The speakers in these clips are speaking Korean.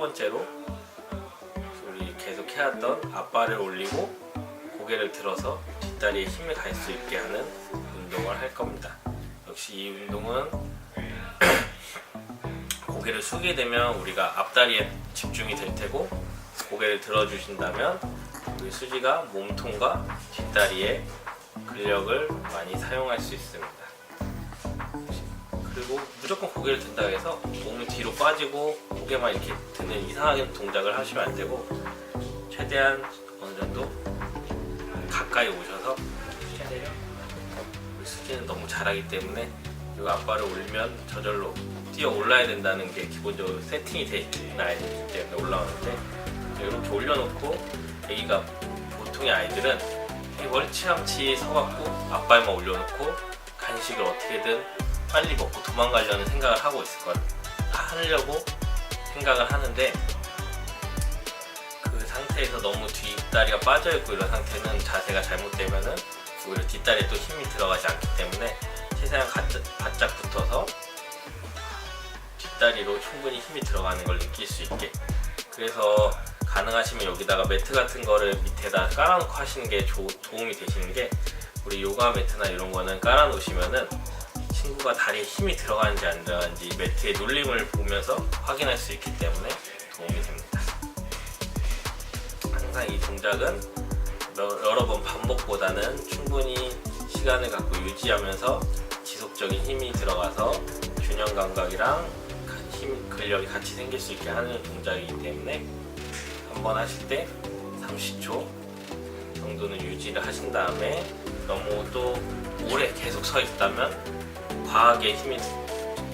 번째로 우리 계속 해왔던 앞발을 올리고 고개를 들어서 뒷다리에 힘을 갈수 있게 하는 운동을 할 겁니다. 역시 이 운동은 고개를 숙이게 되면 우리가 앞다리에 집중이 될 테고 고개를 들어주신다면 우리 수지가 몸통과 뒷다리에 근력을 많이 사용할 수 있습니다. 그리고 무조건 고개를 든다 해서 몸이 뒤로 빠지고 고개만 이렇게 드는 이상하게 동작을 하시면 안 되고 최대한 어느 정도 가까이 오셔서 수지는 너무 잘하기 때문에 이 앞발을 올리면 저절로 뛰어 올라야 된다는 게 기본적으로 세팅이 돼 있는 아이들이기 때문에 올라오는데 이렇게 올려놓고 애기가 보통의 아이들은 이 멀찌감치 서갖고 앞발만 올려놓고 간식을 어떻게든 빨리 먹고 도망가려는 생각을 하고 있을 거예요. 하려고 생각을 하는데 그 상태에서 너무 뒷다리가 빠져있고 이런 상태는 자세가 잘못되면은 오히려 뒷다리에 또 힘이 들어가지 않기 때문에 최대한 가짜- 바짝 붙어서 뒷다리로 충분히 힘이 들어가는 걸 느낄 수 있게 그래서 가능하시면 여기다가 매트 같은 거를 밑에다 깔아놓고 하시는 게 조- 도움이 되시는 게 우리 요가 매트나 이런 거는 깔아놓으시면은 친구가 다리에 힘이 들어가는지 안 들어가는지 매트의 눌림을 보면서 확인할 수 있기 때문에 도움이 됩니다. 항상 이 동작은 여- 여러 번 반복보다는 충분히 시간을 갖고 유지하면서 지속적인 힘이 들어가서 균형 감각이랑 가- 힘, 근력이 같이 생길 수 있게 하는 동작이기 때문에 한 번 하실 때 30초 정도는 유지를 하신 다음에 너무 또 오래 계속 서 있다면 과하게 힘이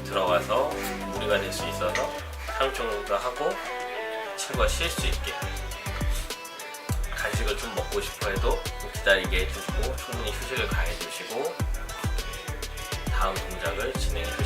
들어가서 무리가 될 수 있어서 3초 정도 하고 친구가 쉴 수 있게 간식을 좀 먹고 싶어 해도 좀 기다리게 해주시고 충분히 휴식을 가해주시고 다음 동작을 진행해 됩니다.